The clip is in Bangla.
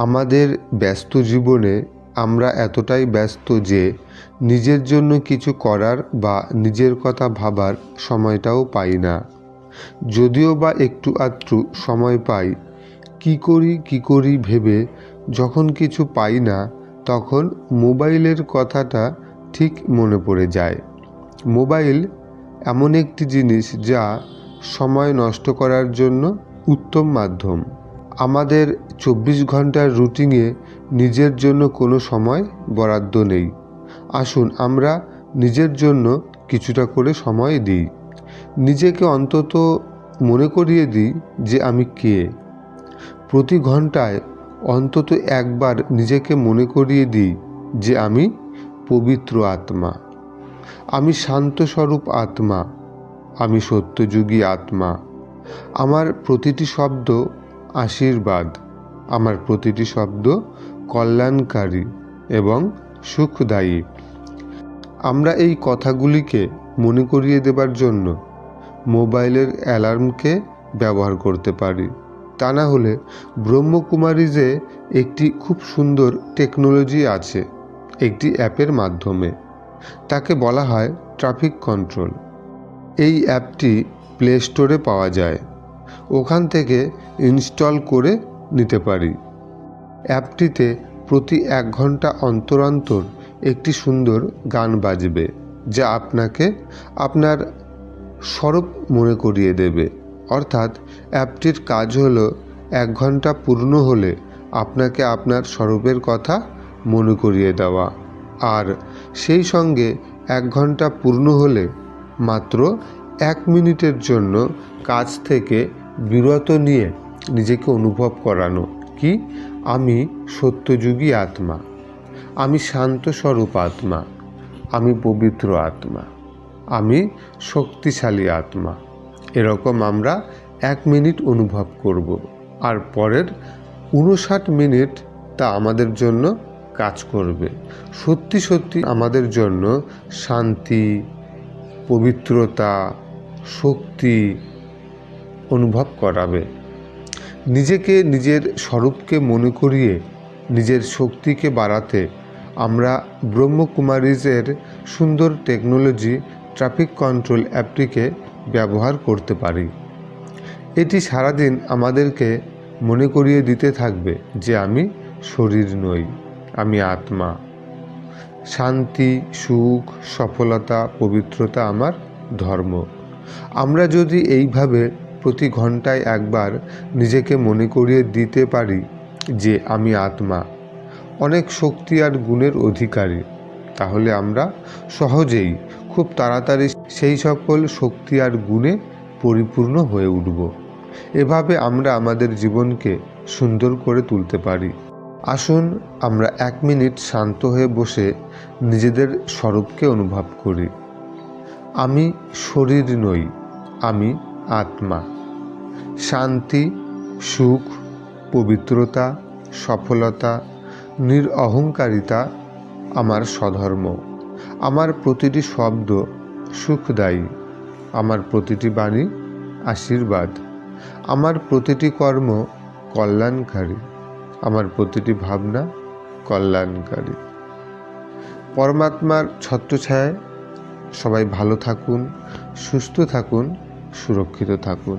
আমাদের ব্যস্ত জীবনে আমরা এতটাই ব্যস্ত যে নিজের জন্য কিছু করার বা নিজের কথা ভাবার সময়টাও পাই না। যদিও বা একটু আধটু সময় পাই, কি করি কি করি ভেবে যখন কিছু পাই না, তখন মোবাইলের কথাটা ঠিক মনে পড়ে যায়। মোবাইল এমন একটি জিনিস যা সময় নষ্ট করার জন্য উত্তম মাধ্যম। আমাদের চব্বিশ ঘণ্টার রুটিনে নিজের জন্য কোনো সময় বরাদ্দ নেই। আসুন আমরা নিজের জন্য কিছুটা করে সময় দিই। নিজেকে অন্তত মনে করিয়ে দিই যে আমি কে। প্রতি ঘন্টায় অন্তত একবার নিজেকে মনে করিয়ে দিই যে আমি পবিত্র আত্মা। আমি শান্তস্বরূপ আত্মা। আমি সত্যযুগী আত্মা। আমার প্রতিটি শব্দ আশীর্বাদ। আমার প্রতিটি শব্দ কল্যাণকারী এবং সুখদায়ী। আমরা এই কথাগুলিকে মনে করিয়ে দেবার জন্য মোবাইলের অ্যালার্মকে ব্যবহার করতে পারি। তা না হলে ব্রহ্মকুমারীজে একটি খুব সুন্দর টেকনোলজি আছে, একটি অ্যাপের মাধ্যমে, তাকে বলা হয় ট্রাফিক কন্ট্রোল। এই অ্যাপটি প্লে স্টোরে পাওয়া যায়। ওখান থেকে ইনস্টল করে নিতে পারি। অ্যাপটিতে প্রতি এক ঘণ্টা অন্তর অন্তর একটি সুন্দর গান বাজবে, যা আপনাকে আপনার স্বরূপ মনে করিয়ে দেবে। অর্থাৎ অ্যাপটির কাজ হলো এক ঘণ্টা পূর্ণ হলে আপনাকে আপনার স্বরূপের কথা মনে করিয়ে দেওয়া। আর সেই সঙ্গে এক ঘণ্টা পূর্ণ হলে মাত্র এক মিনিটের জন্য কাজ থেকে বিরত নিয়ে নিজেকে অনুভব করানো। কি? আমি সত্যযুগী আত্মা। আমি শান্ত স্বরূপ আত্মা। আমি পবিত্র আত্মা। আমি শক্তিশালী আত্মা। এরকম আমরা এক মিনিট অনুভব করব। আর পরের উনষাট মিনিট তা আমাদের জন্য কাজ করবে। সত্যি সত্যি আমাদের জন্য শান্তি, পবিত্রতা, শক্তি অনুভব করাবে। নিজেকে নিজের স্বরূপকে মনে করিয়ে নিজের শক্তিকে বাড়াতে আমরা ব্রহ্মকুমারীজের সুন্দর টেকনোলজি ট্রাফিক কন্ট্রোল অ্যাপটিকে ব্যবহার করতে পারি। এটি সারাদিন আমাদেরকে মনে করিয়ে দিতে থাকবে যে আমি শরীর নই, আমি আত্মা। শান্তি, সুখ, সফলতা, পবিত্রতা আমার ধর্ম। আমরা যদি এইভাবে প্রতি ঘন্টায় একবার নিজেকে মনে করিয়ে দিতে পারি যে আমি আত্মা। অনেক শক্তি আর গুণের অধিকারী। তাহলে আমরা সহজেই খুব তাড়াতাড়ি সেই সকল শক্তি আর গুণে পরিপূর্ণ হয়ে উঠব। এভাবে আমরা আমাদের জীবনকে সুন্দর করে তুলতে পারি। আসুন আমরা এক মিনিট শান্ত হয়ে বসে নিজেদের স্বরূপকে অনুভব করি। আমি শরীর নই, আমি আত্মা। শান্তি, সুখ, পবিত্রতা, সফলতা নিরঅহংকারিতা আমার স্বধর্ম। আমার প্রতিটি শব্দ সুখদায়ী। আমার প্রতিটি বাণী আশীর্বাদ। আমার প্রতিটি কর্ম কল্যাণকারী। আমার প্রতিটি ভাবনা কল্যাণকারী। পরমাত্মার ছত্রছায়ায় সবাই ভালো থাকুন, সুস্থ থাকুন। সুরক্ষিত থাকুন।